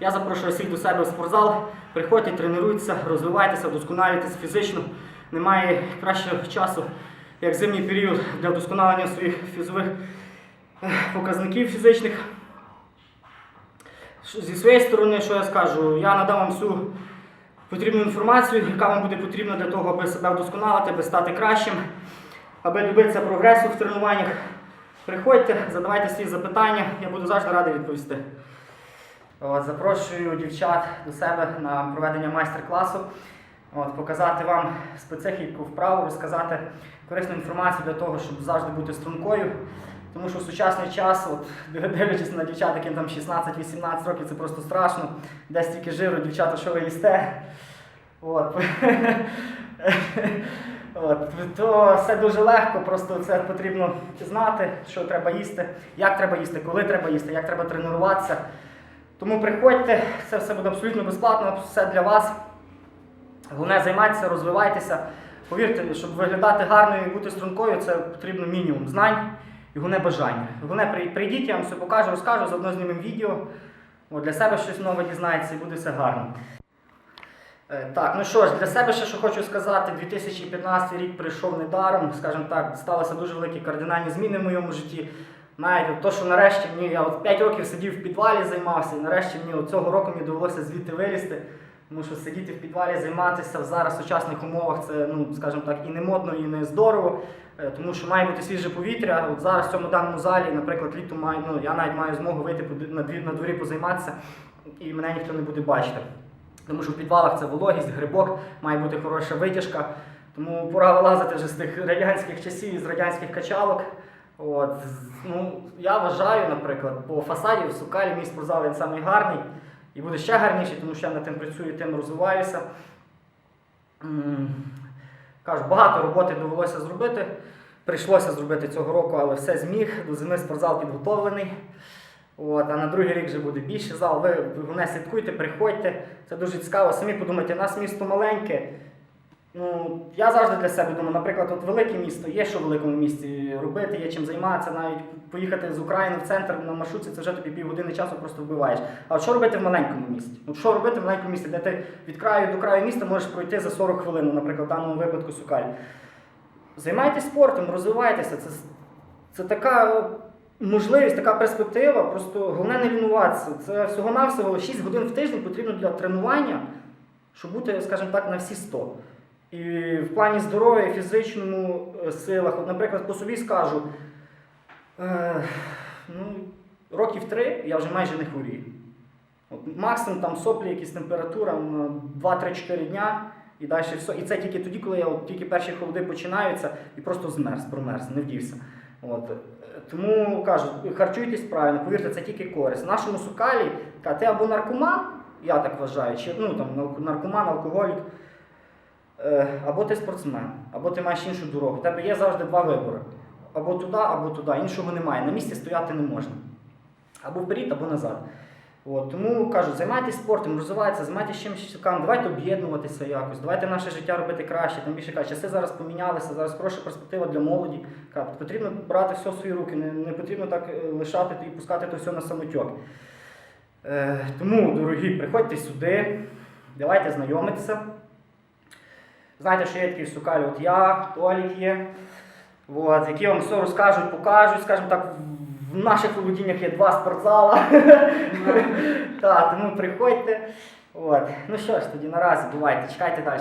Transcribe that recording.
Я запрошую всіх до себе в спортзал. Приходьте, тренуйтеся, розвивайтеся, вдосконалюйтесь фізично. Немає кращого часу, як зимній період для вдосконалення своїх фізових показників фізичних. Зі своєї сторони, що я скажу, я надам вам всю потрібну інформацію, яка вам буде потрібна для того, аби себе вдосконалити, аби стати кращим, аби добитися прогресу в тренуваннях. Приходьте, задавайте свої запитання, я буду завжди радий відповісти. От, запрошую дівчат до себе на проведення майстер-класу. Показати вам специфіку вправу, розказати корисну інформацію для того, щоб завжди бути стрункою. Тому що в сучасний час, от, дивлячись на дівчат, яким там 16-18 років, це просто страшно. Десь тільки жиру, дівчата, що ви їсте. От. От, то все дуже легко, просто це потрібно знати, що треба їсти, як треба їсти, коли треба їсти, як треба тренуватися. Тому приходьте, це все буде абсолютно безплатно, все для вас. Головне займайтеся, розвивайтеся. Повірте, щоб виглядати гарною і бути стрункою, це потрібно мінімум знань і головне бажання. Головне, прийдіть, я вам все покажу, розкажу, заодно знімемо відео. От, для себе щось нове дізнається і буде все гарно. Е, Так, ну що ж, для себе ще що хочу сказати, 2015 рік прийшов недаром, скажімо так, сталися дуже великі кардинальні зміни в моєму житті. Навіть то, що нарешті мені, я от 5 років сидів в підвалі, займався, і нарешті мені от цього року мені довелося звідти вилізти. Тому що сидіти в підвалі, займатися в зараз сучасних умовах це, ну, скажімо так, і не модно, і не здорово. Е, Тому що має бути свіже повітря. От зараз в цьому даному залі, наприклад, літом маю, ну, я навіть маю змогу вийти на дві- на дворі позайматися, і мене ніхто не буде бачити. Тому що в підвалах це вологість, грибок, має бути хороша витяжка. Тому пора вилазити вже з тих радянських часів, з радянських качалок. От, ну, я вважаю, наприклад, по фасаді в Сукалі мій спортзал він самий гарний і буде ще гарніший, тому що я над тим працюю, тим розвиваюся. Кажу, багато роботи довелося зробити. Прийшлося зробити цього року, але все зміг. До зими спортзал підготовлений. От, а на другий рік вже буде більший зал. Ви головне слідкуйте, приходьте. Це дуже цікаво. Самі подумайте, у нас місто маленьке. Ну, я завжди для себе думаю, наприклад, от велике місто, є що в великому місті робити, є чим займатися, навіть поїхати з України в центр на маршрутці, це вже тобі півгодини часу просто вбиваєш. А от що робити в маленькому місті? От що робити в маленькому місті, де ти від краю до краю міста можеш пройти за 40 хвилин, наприклад, в даному випадку Сукаль. Займайтесь спортом, розвивайтеся. Це, це така можливість, така перспектива. Просто головне не лінуватися. Це всього-навсього 6 годин в тиждень потрібно для тренування, щоб бути, скажімо так, на всі 100. І в плані здоров'я, фізичному е, силах, от, наприклад, по собі скажу, е, ну, років три я вже майже не хворію. От, максимум там соплі, якісь температура 2-3-4 дня і далі все. І це тільки тоді, коли я от, тільки перші холоди починаються і просто змерз, промерз, не вдівся. От. Е, Тому кажу, харчуйтесь правильно, повірте, це тільки користь. В нашому сукалі ти або наркоман, я так вважаю, чи ну, там, наркоман, алкоголік. Е, або ти спортсмен, або ти маєш іншу дорогу. У тебе є завжди два вибори: або туди, або туди. Іншого немає. На місці стояти не можна. Або вперед, або назад. От, тому кажу, займайтесь спортом, розвивайтеся, займайтеся чимось давайте об'єднуватися якось, давайте наше життя робити краще. Тим більше кажуть, часи зараз помінялися, зараз хороша перспектива для молоді. Кажуть, потрібно брати все в свої руки, не, не потрібно так е, лишати і пускати то все на самотьок. Е, тому, дорогі, приходьте сюди, давайте знайомитися. Знаєте, що є такі сукаль, Сукалі, от я, Толік є, от, які вам все розкажуть, покажуть, скажімо так, в наших володіннях є два спортзала. Тому приходьте. Ну що ж, тоді наразі бувайте, чекайте далі.